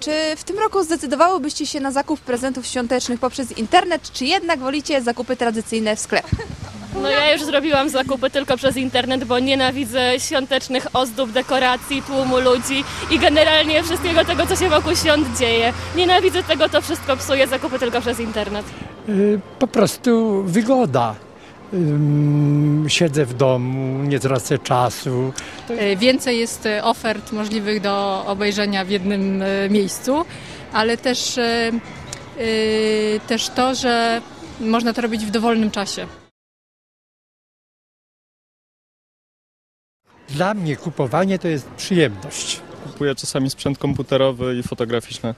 Czy w tym roku zdecydowałybyście się na zakup prezentów świątecznych poprzez internet, czy jednak wolicie zakupy tradycyjne w sklepie? No ja już zrobiłam zakupy tylko przez internet, bo nienawidzę świątecznych ozdób, dekoracji, tłumu ludzi i generalnie wszystkiego tego, co się wokół świąt dzieje. Nienawidzę tego, to wszystko psuje zakupy tylko przez internet. Y, Po prostu wygoda. Siedzę w domu, nie tracę czasu. E, Więcej jest e, ofert możliwych do obejrzenia w jednym e, miejscu, ale też, też to, że można to robić w dowolnym czasie. Dla mnie kupowanie to jest przyjemność. Kupuję czasami sprzęt komputerowy i fotograficzny.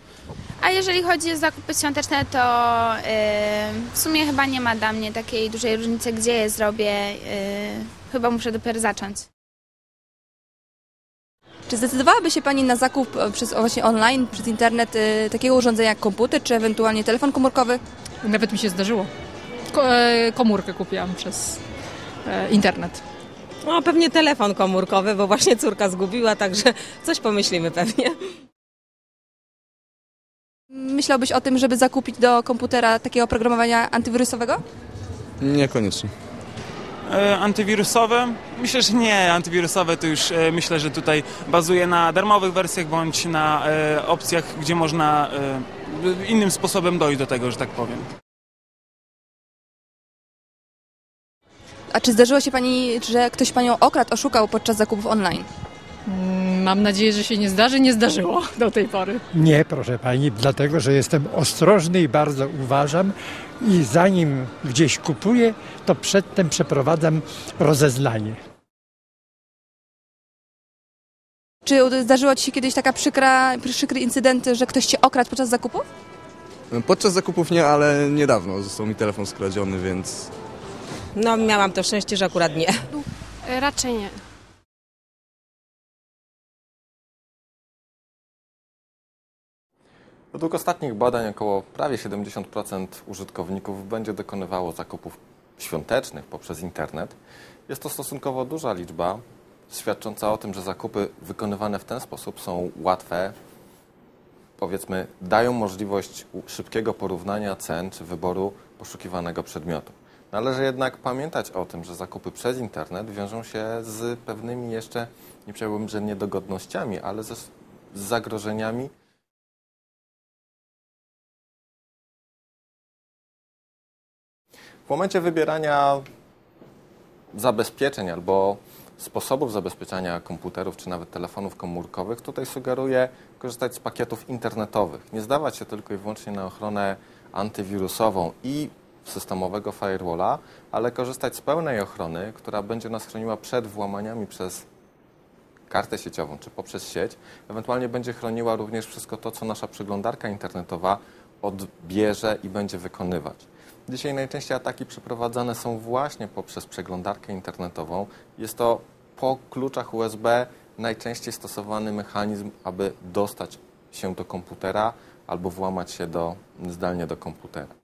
A jeżeli chodzi o zakupy świąteczne, to y, w sumie chyba nie ma dla mnie takiej dużej różnicy, gdzie je zrobię. y, chyba muszę dopiero zacząć. Czy zdecydowałaby się Pani na zakup e, przez właśnie online, przez internet e, takiego urządzenia jak komputer, czy ewentualnie telefon komórkowy? Nawet mi się zdarzyło. Ko- e, komórkę kupiłam przez e, internet. No pewnie telefon komórkowy, bo właśnie córka zgubiła, także coś pomyślimy pewnie. Myślałbyś o tym, żeby zakupić do komputera takiego oprogramowania antywirusowego? Niekoniecznie. E, Antywirusowe? Myślę, że nie. Antywirusowe to już e, myślę, że tutaj bazuje na darmowych wersjach bądź na e, opcjach, gdzie można e, innym sposobem dojść do tego, że tak powiem. A czy zdarzyło się Pani, że ktoś Panią okradł, oszukał podczas zakupów online? Mm, Mam nadzieję, że się nie zdarzy. Nie zdarzyło do tej pory. Nie, proszę pani, dlatego że jestem ostrożny i bardzo uważam i zanim gdzieś kupuję, to przedtem przeprowadzam rozeznanie. Czy zdarzyło Ci się kiedyś taka przykra, przykry incydent, że ktoś Cię okradł podczas zakupów? Podczas zakupów nie, ale niedawno został mi telefon skradziony, więc No miałam to szczęście, że akurat nie. Raczej nie. Według ostatnich badań około prawie 70% użytkowników będzie dokonywało zakupów świątecznych poprzez internet. Jest to stosunkowo duża liczba, świadcząca o tym, że zakupy wykonywane w ten sposób są łatwe, powiedzmy, dają możliwość szybkiego porównania cen czy wyboru poszukiwanego przedmiotu. Należy jednak pamiętać o tym, że zakupy przez internet wiążą się z pewnymi jeszcze, nie powiedziałbym, że niedogodnościami, ale ze, z zagrożeniami W momencie wybierania zabezpieczeń albo sposobów zabezpieczania komputerów czy nawet telefonów komórkowych, tutaj sugeruję korzystać z pakietów internetowych. Nie zdawać się tylko i wyłącznie na ochronę antywirusową i systemowego firewalla, ale korzystać z pełnej ochrony, która będzie nas chroniła przed włamaniami przez kartę sieciową czy poprzez sieć. Ewentualnie będzie chroniła również wszystko to, co nasza przeglądarka internetowa odbierze i będzie wykonywać. Dzisiaj najczęściej ataki przeprowadzane są właśnie poprzez przeglądarkę internetową. Jest to po kluczach USB najczęściej stosowany mechanizm, aby dostać się do komputera albo włamać się do, zdalnie do komputera.